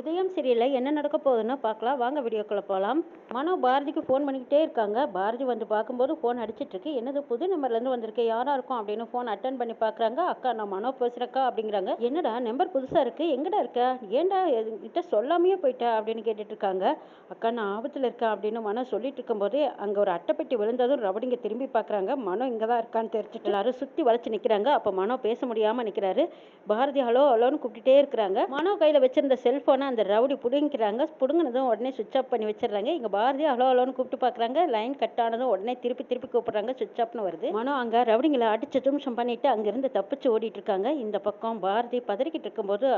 இதயம் சரியில்லை. என்ன நடக்க போகுதுன்னு பார்க்கலாம். வாங்க வீடியோக்குள்ளே போகலாம் மனோ பாரதிக்கு ஃபோன் பண்ணிக்கிட்டே இருக்காங்க. பாரதி வந்து பார்க்கும்போது ஃபோன் அடிச்சிட்டு இருக்கு என்னது புது நம்பர்லேருந்து வந்திருக்கு யாராக இருக்கும் அப்படின்னு ஃபோன் அட்டன் பண்ணி பார்க்குறாங்க. அக்கா நான் மனோ பேசுகிறக்கா அப்படிங்கிறாங்க. என்னடா நம்பர் புதுசாக இருக்கு? எங்கடா இருக்க? ஏன்டா கிட்ட சொல்லாமையே போயிட்டா அப்படின்னு கேட்டுட்டு இருக்காங்க அக்கா நான் ஆபத்தில் இருக்கேன் அப்படின்னு மனோ சொல்லிட்டு இருக்கும்போது அங்கே ஒரு அட்டைப்பெட்டி விழுந்ததும் ரவடிங்க திரும்பி பார்க்குறாங்க. மனோ இங்கே தான் இருக்கான்னு தெரிஞ்சுட்டு எல்லாரும் சுற்றி வளைச்சு நிற்கிறாங்க அப்போ மனோ பேச முடியாமல் நிற்கிறாரு பாரதி ஹலோ ஹலோன்னு கூப்பிட்டுட்டே இருக்கிறாங்க. மனோ கையில் வச்சிருந்த செல்ஃபோனை அந்த ரவுடி பிடுங்கிக்கிறாங்க. பிடுங்கினதும் உடனே சுவிட்ச் ஆஃப் பண்ணி வச்சிடுறாங்க. இங்கே பாரதி ஹலோ ஹலோன்னு கூப்பிட்டு பார்க்குறாங்க லைன் கட் ஆனதும் உடனே திருப்பி திருப்பி கூப்பிட்றாங்க. சுவிட்ச் ஆஃப்னு வருது. மனோ அங்கே ரவுடிங்களை அடிச்சு தும்சம் பண்ணிட்டு அங்கேருந்து தப்பிச்சு ஓடிட்டு இருக்காங்க. இந்த பக்கம் பாரதி பதறிக்கிட்டு இருக்கும்போது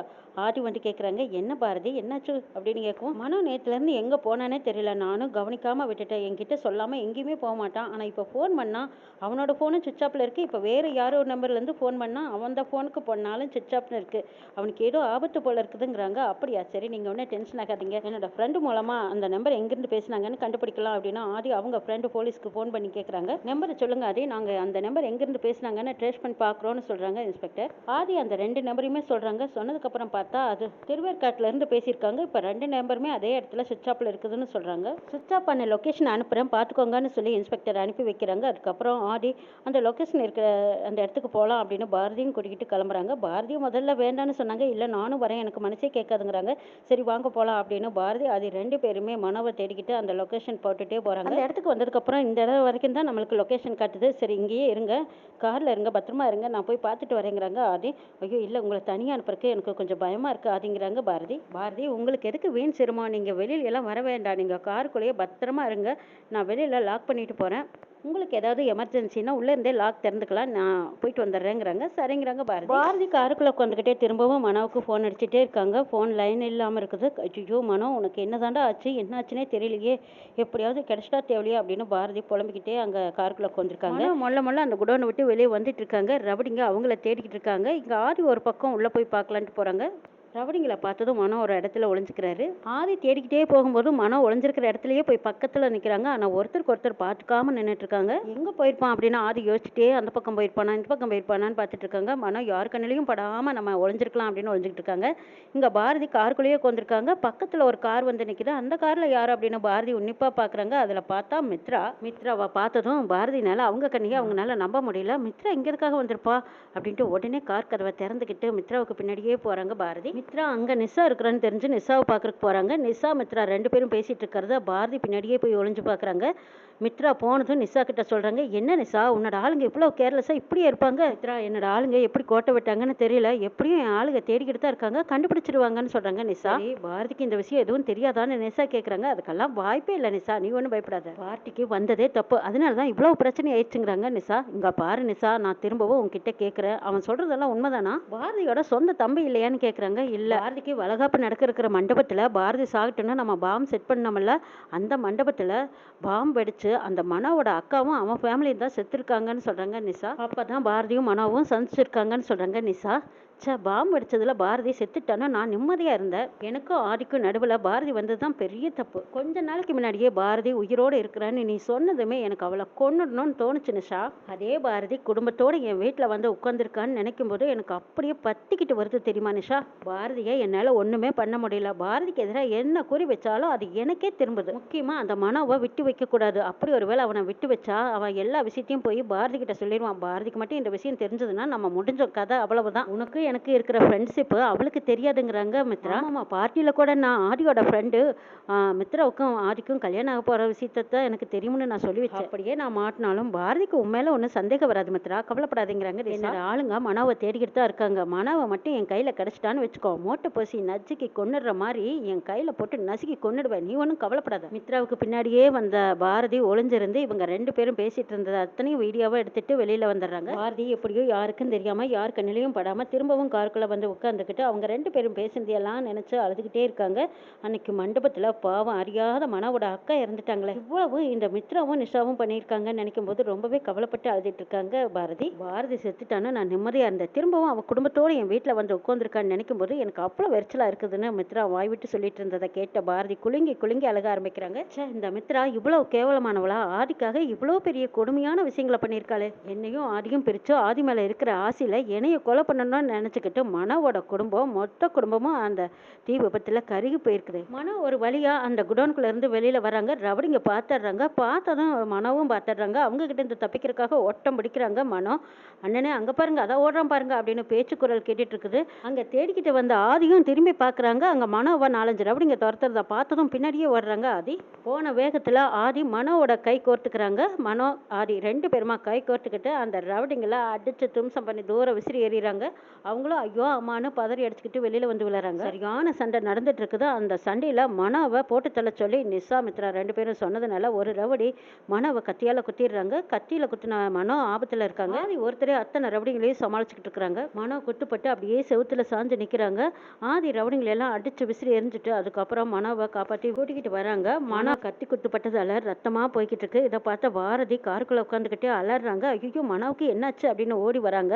ஆதி வந்து கேட்குறாங்க என்ன பாரதி? என்னாச்சு? அப்படின்னு கேட்கும் மனோ நேற்றுலேருந்து எங்கே போனானே தெரியல. நானும் கவனிக்காமல் விட்டுட்டேன். என்கிட்ட சொல்லாமல் எங்கேயுமே போக மாட்டான். ஆனால் இப்போ ஃபோன் பண்ணால் அவனோட ஃபோனும் சுவிட்ச் ஆஃபில் இருக்குது இப்போ வேறு யாரோ ஒரு நம்பர்லேருந்து ஃபோன் பண்ணால் அவன் ஃபோனுக்கு பண்ணாலும் சுவிட்ச் ஆஃப்னு இருக்குது அவனுக்கு ஏதோ ஆபத்து போல இருக்குதுங்கிறாங்க. அப்படியாச்சு சரி நீங்கள் ஒன்றும் டென்ஷன் ஆகாதீங்க. என்னோட ஃப்ரெண்டு மூலமாக அந்த நம்பர் எங்கேருந்து பேசுனாங்கன்னு கண்டுபிடிக்கலாம் அப்படின்னா ஆதி அவங்க ஃப்ரெண்டு போலீஸ்க்கு ஃபோன் பண்ணி கேட்குறாங்க நம்பரை சொல்லுங்க ஆதி. நாங்கள் அந்த நம்பர் எங்கேருந்து பேசுனாங்கன்னு ட்ரேஸ் பண்ணி பார்க்குறோன்னு சொல்கிறாங்க இன்ஸ்பெக்டர் ஆதி அந்த ரெண்டு நம்பரையுமே சொல்கிறாங்க சொன்னதுக்கப்புறம் பார்த்தா அது திருவேற்காட்டில் இருந்து பேசியிருக்காங்க. இப்போ ரெண்டு நம்பருமே அதே இடத்துல சுவிட்ச் ஆஃபில் இருக்குதுன்னு சொல்கிறாங்க சுவிட்ச் ஆஃப் பண்ண லொக்கேஷன் அனுப்புகிறேன் பார்த்துக்கோங்கன்னு சொல்லி இன்ஸ்பெக்டர் அனுப்பி வைக்கிறாங்க. அதுக்கப்புறம் ஆதி அந்த லொக்கேஷன் இருக்கிற அந்த இடத்துக்கு போகலாம் அப்படின்னு பாரதியும் கூட்டிகிட்டு கிளம்புறாங்க. பாரதியும் முதல்ல வேண்டான்னு சொன்னாங்க. இல்லை நானும் வரேன். எனக்கு மனசே கேட்காதுங்கிறாங்க. சரி வாங்க போகலாம் அப்படின்னு பாரதி அது ரெண்டு பேருமே மனோவை தேடிக்கிட்டு அந்த லொக்கேஷன் போட்டுகிட்டே போகிறாங்க அந்த இடத்துக்கு வந்ததுக்கப்புறம் இந்த இடம் வரைக்கும் தான் நம்மளுக்கு லொக்கேஷன் காட்டுது. சரி இங்கேயே இருங்க. காரில் இருங்க பத்திரமா இருங்க. நான் போய் பார்த்துட்டு வரேங்கிறாங்க. ஆதி ஐயோ இல்லை உங்களை தனியாக அனுப்புறதுக்கு எனக்கு கொஞ்சம் பயமாக இருக்குது அதுங்கிறாங்க பாரதி. பாரதி உங்களுக்கு எதுக்கு வீண் சிரமம்? நீங்கள் வெளியில எல்லாம் வர வேண்டாம். நீங்கள் காருக்குள்ளேயே பத்திரமா இருங்க. நான் வெளியில் லாக் பண்ணிட்டு போகிறேன் உங்களுக்கு ஏதாவது எமர்ஜென்சினா உள்ளே இருந்தே லாக் திறந்துக்கலாம். நான் போயிட்டு வந்துடுறேங்கிறாங்க. சரிங்கிறாங்க பாரதி. பாரதி காருக்குள்ளே உட்காந்துக்கிட்டே திரும்பவும் மனோவுக்கு ஃபோன் அடிச்சுட்டே இருக்காங்க. ஃபோன் லைன் இல்லாமல் இருக்குது. ஐயோ மனோ உனக்கு என்னதாண்டா ஆச்சு? என்ன ஆச்சுனே தெரியலையே. எப்படியாவது கிடைச்சிட்டா தேவையா அப்படின்னு பாரதி புலம்பிக்கிட்டே அங்கே காருக்குள்ளே உட்காந்துருக்காங்க. மொல்ல மொல்ல அந்த குடோனை விட்டு வெளியே வந்துட்டு இருக்காங்க. ரவடிங்க அவங்கள தேடிக்கிட்டு இருக்காங்க. இங்கே ஆதி ஒரு பக்கம் உள்ளே போய் பார்க்கலான்ட்டு போகிறாங்க ரவுடிங்களை பார்த்ததும் மனம் ஒரு இடத்துல ஒளிஞ்சிக்கிறாரு. ஆதி தேடிக்கிட்டே போகும்போது மனம் ஒளிஞ்சிருக்கிற இடத்துலயே போய் பக்கத்தில் நிற்கிறாங்க ஆனால் ஒருத்தருக்கு ஒருத்தர் பார்த்துக்காம நின்றுட்டு இருக்காங்க எங்கே போயிருப்பான் அப்படின்னு ஆதி யோசிச்சுட்டே அந்த பக்கம் போயிருப்பானா இந்த பக்கம் போயிருப்பானான்னு பார்த்துட்டு இருக்காங்க மனம் யார் கண்ணிலையும் படாமல் நம்ம ஒளிஞ்சிருக்கலாம் அப்படின்னு ஒளிஞ்சிக்கிட்டு இருக்காங்க இங்கே பாரதி காருக்குள்ளேயே உட்காந்துருக்காங்க. பக்கத்தில் ஒரு கார் வந்து நிற்கிது அந்த காரில் யார் அப்படின்னு பாரதி உன்னிப்பாக பார்க்குறாங்க அதில் பார்த்தா மித்ரா. மித்ராவை பார்த்ததும் பாரதினால அவங்க கண்ணியை அவங்களால நம்ப முடியல. மித்ரா இங்கே இருக்காக வந்திருப்பா? அப்படின்ட்டு உடனே கார் கதவை திறந்துக்கிட்டு மித்ராவுக்கு பின்னாடியே போகிறாங்க பாரதி. மித்ரா அங்கே நிஷா இருக்கிறான்னு தெரிஞ்சு நிஷாவை பார்க்கறதுக்கு போகிறாங்க நிஷா மித்ரா ரெண்டு பேரும் பேசிகிட்டு இருக்கிறத பாரதி பின்னாடியே போய் ஒளிஞ்சு பார்க்குறாங்க. மித்ரா போனதும் நிஷா கிட்ட சொல்கிறாங்க என்ன நிஷா உன்னோட ஆளுங்க இவ்வளோ கேர்லெஸ்ஸாக இப்படியே இருப்பாங்க? மித்ரா என்னோட ஆளுங்க எப்படி கோட்டை விட்டாங்கன்னு தெரியல. எப்படியும் என் ஆளுங்க தேடிக்கிட்டு தான் இருக்காங்க. கண்டுபிடிச்சிருவாங்கன்னு சொல்கிறாங்க நிஷா பாரதிக்கு இந்த விஷயம் எதுவும் தெரியாதான்னு நிஷா கேட்குறாங்க அதுக்கெல்லாம் வாய்ப்பே இல்லை நிஷா நீ ஒன்றும் பயப்படாத. பார்ட்டிக்கு வந்ததே தப்பு. அதனால தான் இவ்வளோ பிரச்சனை ஆயிடுச்சுங்கிறாங்க நிஷா இங்கே பாரு நிஷா நான் திரும்பவும் உன்கிட்ட கேட்குறேன் அவன் சொல்கிறதெல்லாம் உண்மைதானா? பாரதியோட சொந்த தம்பி இல்லையான்னு கேட்குறாங்க இல்லை. பாரதிக்கு வளகாப்பு நடக்க இருக்கிற மண்டபத்தில் பாரதி சாகட்டுன்னு நம்ம பாம் செட் பண்ணோம்ல அந்த மண்டபத்தில் பாம் வெடிச்சு அந்த மனோவோட அக்காவும் அவன் ஃபேமிலியும் தான் செத்துருக்காங்கன்னு சொல்கிறாங்க நிஷா. அப்போ தான் பாரதியும் மனோவும் சந்திச்சிருக்காங்கன்னு சொல்கிறாங்க நிஷா. ச்சே பாம் அடித்ததில் பாரதி செத்துட்டானோ நான் நிம்மதியாக இருந்தேன். எனக்கும் ஆதிக்கும் நடுவில் பாரதி வந்தது தான் பெரிய தப்பு. கொஞ்ச நாளைக்கு முன்னாடியே பாரதி உயிரோடு இருக்கிறான்னு நீ சொன்னதுமே எனக்கு அவளை கொன்னுடணும்னு தோணுச்சு நிஷா அதே பாரதி குடும்பத்தோடு என் வீட்டில் வந்து உட்காந்துருக்கான்னு நினைக்கும் போது எனக்கு அப்படியே பத்திக்கிட்டு வருது தெரியுமா நிஷா பாரதியை என்னால் ஒன்றுமே பண்ண முடியல. பாரதிக்கு எதிராக என்ன குறி வச்சாலும் அது எனக்கே திரும்புது. முக்கியமாக அந்த மனோவை விட்டு வைக்கக்கூடாது அப்படி ஒருவேளை அவனை விட்டு வச்சா அவன் எல்லா விஷயத்தையும் போய் பாரதி கிட்ட சொல்லிடுவான். பாரதிக்கு மட்டும் இந்த விஷயம் தெரிஞ்சதுன்னா நம்ம முடிஞ்ச கதை அவ்வளவுதான். உனக்கு எனக்கு இருக்கிற ஃப்ரெண்ட்ஷிப்பு அவளுக்கு தெரியாதுங்கிறாங்க மித்ரா. ஆமாம் பார்ட்டியில் கூட நான் ஆதியோட ஃப்ரெண்டு மித்ராவுக்கும் ஆதிக்கும் கல்யாணம் ஆக போகிற விஷயத்தை எனக்கு தெரியும்னு நான் சொல்லி வச்சேன். அப்படியே நான் மாட்டினாலும் பாரதிக்கு உண்மையில ஒன்றும் சந்தேகம் வராது மித்ரா. கவலைப்படாதீங்கிறாங்க என்னோட ஆளுங்க? மனாவை தேடிக்கிட்டு தான் இருக்காங்க. மனாவை மட்டும் என் கையில் கிடச்சிட்டான்னு வச்சுக்கோ. மோட்டை பசி நசுக்கி கொன்னுடுற மாதிரி என் கையில் போட்டு நசுக்கி கொன்னுடுவேன். நீ ஒன்றும் கவலைப்படாத. மித்ராவுக்கு பின்னாடியே வந்த பாரதி ஒளிஞ்சிருந்து இவங்க ரெண்டு பேரும் பேசிட்டு இருந்தது அத்தனையும் வீடியோவாக எடுத்துட்டு வெளியில் வந்துடுறாங்க. பாரதி எப்படியோ யாருக்கும் தெரியாமல் யார் கண்ணிலையும் படாமல் திரும்பவும் காருக்குள்ளே வந்து உட்காந்துக்கிட்டு அவங்க ரெண்டு பேரும் பேசினதையெல்லாம் நினச்சி அழுதுகிட்டே இருக்காங்க. அன்னைக்கு மண்டபத்தில் பாவம் அறியாத மனவோட அக்கா இறந்துட்டாங்களே. இவ்வளவு இந்த மித்ராவும் நிஷாவும் பண்ணியிருக்காங்கன்னு நினைக்கும் போது ரொம்பவே கவலைப்பட்டு அழுதுட்டு இருக்காங்க பாரதி. பாரதி செத்துட்டானு நான் நிம்மதியாக இருந்தேன். திரும்பவும் அவன் குடும்பத்தோடு என் வீட்டில் வந்து உட்காந்துருக்கான்னு நினைக்கும் போது எனக்கு அவ்வளோ வெறிச்சலாக இருக்குதுன்னு மித்ரா வாய் விட்டு சொல்லிட்டு இருந்ததை கேட்ட பாரதி குலுங்கி குலுங்கி அழக ஆரம்பிக்கிறாங்க. ச்சே இந்த மித்ரா இவ்வளவு கேவலமானவளா? ஆதிக்காக இவ்வளோ பெரிய கொடுமையான விஷயங்களை பண்ணியிருக்காளே. என்னையும் ஆதியும் பிரிச்சு ஆதி மேலே இருக்கிற ஆசையில் என்னைய கொலை பண்ணணும்னு நினச்சிக்கிட்டு மனோவோட குடும்பம் மொத்த குடும்பமும் அந்த தீ விபத்தில் கருகி போயிருக்குது. மனோ ஒரு வழியாக அந்த குடோனுக்குள்ளேருந்து வெளியில் வராங்க ரவடிங்க பார்த்துடுறாங்க பார்த்ததும் மனோவும் பார்த்துடுறாங்க அவங்க கிட்ட இருந்து தப்பிக்கிறதுக்காக ஓட்டம் பிடிக்கிறாங்க மனோ. அண்ணனே அங்கே பாருங்க அதான் ஓடுறான் பாருங்க அப்படின்னு பேச்சு குரல் கேட்டுட்டு இருக்குது அங்கே தேடிக்கிட்டு வந்த ஆதியும் திரும்பி பார்க்குறாங்க அங்கே மனோவை நாலஞ்சு ரவடிங்க துரத்துறத பார்த்ததும் பின்னாடியே ஓடுறாங்க ஆதி. போன வேகத்தில் ஆதி மனோவோட கை கோர்த்துக்கிறாங்க. மனோ ஆதி ரெண்டு பேருமா கை கோர்த்துக்கிட்டு அந்த ரவுடிங்களை அடித்து தும்சம் பண்ணி தூரம் விசிறி எறிகிறாங்க அவங்களும் ஐயோ அம்மான்னு பதறி அடிச்சுக்கிட்டு வெளியில் வந்து விழுறாங்க சரியான சண்டை நடந்துட்டு இருக்குது அந்த சண்டையில் மனோவை போட்டு தள்ள சொல்லி நிசா மித்ரா ரெண்டு பேரும் சொன்னதுனால ஒரு ரவுடி மனோவை கத்தியால் குத்திடுறாங்க. கத்தியில் குத்தின மனோ ஆபத்தில் இருக்காங்க. ஆதி ஒருத்தரே அத்தனை ரவுடிங்களையும் சமாளிச்சுக்கிட்டு இருக்கிறாங்க மனோ குட்டுப்பட்டு அப்படியே செவுத்துல சாஞ்சு நிற்கிறாங்க ஆதி ரவுடிங்களை எல்லாம் அடிச்சு விசிறி எரிஞ்சிட்டு அதுக்கப்புறம் மனோவை காப்பாற்றி கூட்டிக்கிட்டு வராங்க. மனோ கத்தி குத்துப்பட்டதால ரத்தமாக போய்கிட்டு இருக்கு இதை பார்த்த பாரதி காருக்குள்ள உட்காந்துக்கிட்டே அலறாங்க. ஐயோ மனோவுக்கு என்னாச்சு? அப்படின்னு ஓடி வராங்க.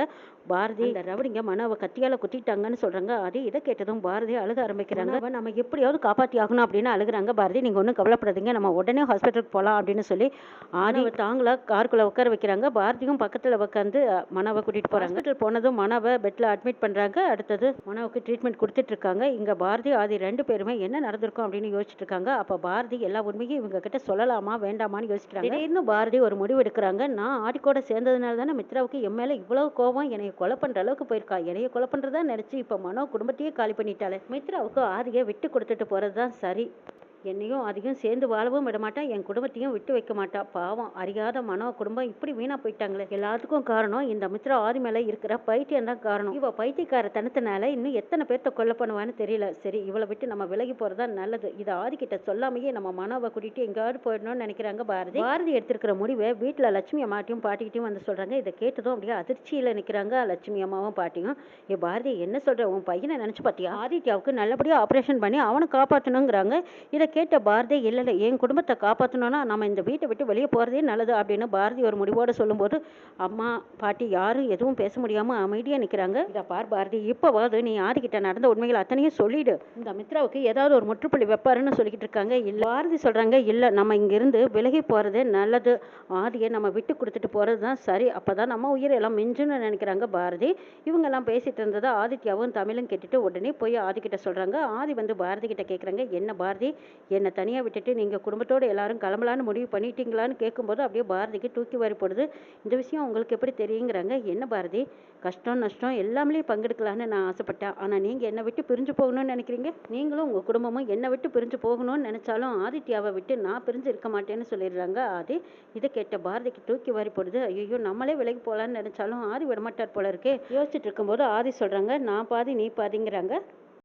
பாரதி இந்த ரவுடிங்க மனோவை கத்தியால குத்திட்டாங்கன்னு சொல்றாங்க. ஆதி இதை கேட்டதும் பாரதி அழுக ஆரம்பிக்கிறாங்க. "மனோவை நம்ம எப்படியாவது காப்பாற்றி ஆகணும் அப்படின்னு அழுகுறாங்க. பாரதி நீங்க ஒன்றும் கவலைப்படாதீங்க. நம்ம உடனே ஹாஸ்பிட்டலுக்கு போகலாம் அப்படின்னு சொல்லி ஆதி தாங்களா காருக்குள்ள உட்கார வைக்கிறாங்க. பாரதியும் பக்கத்துல உட்காந்து மனோவை கூட்டிட்டு போறாங்க. ஹாஸ்பிட்டல் போனதும் மனோவை பெட்ல அட்மிட் பண்றாங்க. அடுத்தது மனோவுக்கு ட்ரீட்மெண்ட் கொடுத்துட்டு இருக்காங்க. இங்க பாரதி ஆதி ரெண்டு பேருமே என்ன நடந்திருக்கும் அப்படின்னு யோசிச்சுட்டு இருக்காங்க. அப்ப பாரதி எல்லா உண்மையும் இவங்க கிட்ட சொல்லலாமா வேண்டாமான்னு யோசிக்கிறாங்க திடீர்னு பாரதி ஒரு முடிவு எடுக்கிறாங்க. நான் ஆடி கூட சேர்ந்ததுனால தானே மித்ராவுக்கு என் மேல இவ்வளவு கோபம் என்னைய கொலை பண்ற அளவுக்கு போயிருக்கா என்னைய கொலை பண்றதா நினைச்சு இப்ப மனோ குடும்பத்தையே காலி பண்ணிட்டாளே. மித்ராவுக்கு ஆதியை விட்டு கொடுத்துட்டு போறதுதான் சரி. என்னையும் அதிகம் சேர்ந்து வாழவும் விட மாட்டா என் குடும்பத்தையும் விட்டு வைக்க மாட்டா. பாவம் அறியாத மனோ குடும்பம் இப்படி வீணா போயிட்டாங்களே. எல்லாத்துக்கும் காரணம் இந்த மித்ரா ஆதி மேல இருக்கிற பைத்தியம் தான் காரணம். இவ பைத்தியக்கார தனத்தினால இன்னும் எத்தனை பேர்த்த கொல்ல பண்ணுவான்னு தெரியல. சரி இவளை விட்டு நம்ம விலகி போறதா நல்லது. இதை ஆதி கிட்ட சொல்லாமையே நம்ம மனோவை கூட்டிட்டு எங்கேயாவது போயிடணும்னு நினைக்கிறாங்க பாரதி. பாரதி எடுத்திருக்கிற முடிவை வீட்டுல லட்சுமி அம்மாட்டையும் பாட்டிக்கிட்டையும் வந்து சொல்றாங்க. இதை கேட்டதும் அப்படியே அதிர்ச்சியில நிக்கிறாங்க லட்சுமி அம்மாவும் பாட்டியும். ஏ பாரதி என்ன சொல்ற? உன் பையனை நினைச்சு பாத்தியா? ஆதித்யாவுக்கு நல்லபடியா ஆபரேஷன் பண்ணி அவனை காப்பாற்றணுங்கிறாங்க இதை கேட்ட பாரதி இல்லை இல்லை என் குடும்பத்தை காப்பாற்றணும்னா நம்ம இந்த வீட்டை விட்டு வெளியே போகிறதே நல்லது அப்படின்னு பாரதி ஒரு முடிவோடு சொல்லும்போது அம்மா பாட்டி யாரும் எதுவும் பேச முடியாமல் அமைதியாக நிற்கிறாங்க இதை பார் பாரதி இப்போவாது நீ ஆதிக்கிட்ட நடந்த உண்மைகள் அத்தனையும் சொல்லிடு. இந்த மித்ராவுக்கு ஏதாவது ஒரு முற்றுப்புள்ளி வைப்பாருன்னு சொல்லிக்கிட்டு இருக்காங்க. இல்லை. பாரதி சொல்கிறாங்க இல்லை நம்ம இங்கிருந்து விலகி போகிறதே நல்லது. ஆதியை நம்ம விட்டு கொடுத்துட்டு போகிறது தான் சரி. அப்போ தான் நம்ம உயிரெல்லாம் மிஞ்சுன்னு நினைக்கிறாங்க பாரதி. இவங்கெல்லாம் பேசிட்டு இருந்ததை ஆதித்யாவும் தமிழும் கேட்டுட்டு உடனே போய் ஆதிக்கிட்ட சொல்கிறாங்க ஆதி வந்து பாரதி கிட்ட கேட்குறாங்க என்ன பாரதி என்னை தனியாக விட்டுட்டு நீங்கள் குடும்பத்தோடு எல்லாரும் கிளம்பலான்னு முடிவு பண்ணிட்டீங்களான்னு கேட்கும்போது அப்படியே பாரதிக்கு தூக்கி வாரி போடுது. இந்த விஷயம் உங்களுக்கு எப்படி தெரியுங்கிறாங்க. என்ன பாரதி? கஷ்டம் நஷ்டம் எல்லாமே பங்கெடுக்கலான்னு நான் ஆசைப்பட்டேன். ஆனால் நீங்கள் என்னை விட்டு பிரிஞ்சு போகணும்னு நினைக்கிறீங்க? நீங்களும் உங்கள் குடும்பமும் என்னை விட்டு பிரிஞ்சு போகணும்னு நினச்சாலும் ஆதித்யாவை விட்டு நான் பிரிஞ்சு இருக்க மாட்டேன்னு சொல்லிடுறாங்க ஆதி. இதை கேட்ட பாரதிக்கு தூக்கி வாரி போடுது. ஐயோ நம்மளே விலைக்கு போகலான்னு நினச்சாலும் ஆதி விடமாட்டார் போல இருக்கே. யோசிச்சுட்டு இருக்கும்போது ஆதி சொல்கிறாங்க நான் பாதி நீ பாதிங்கிறாங்க.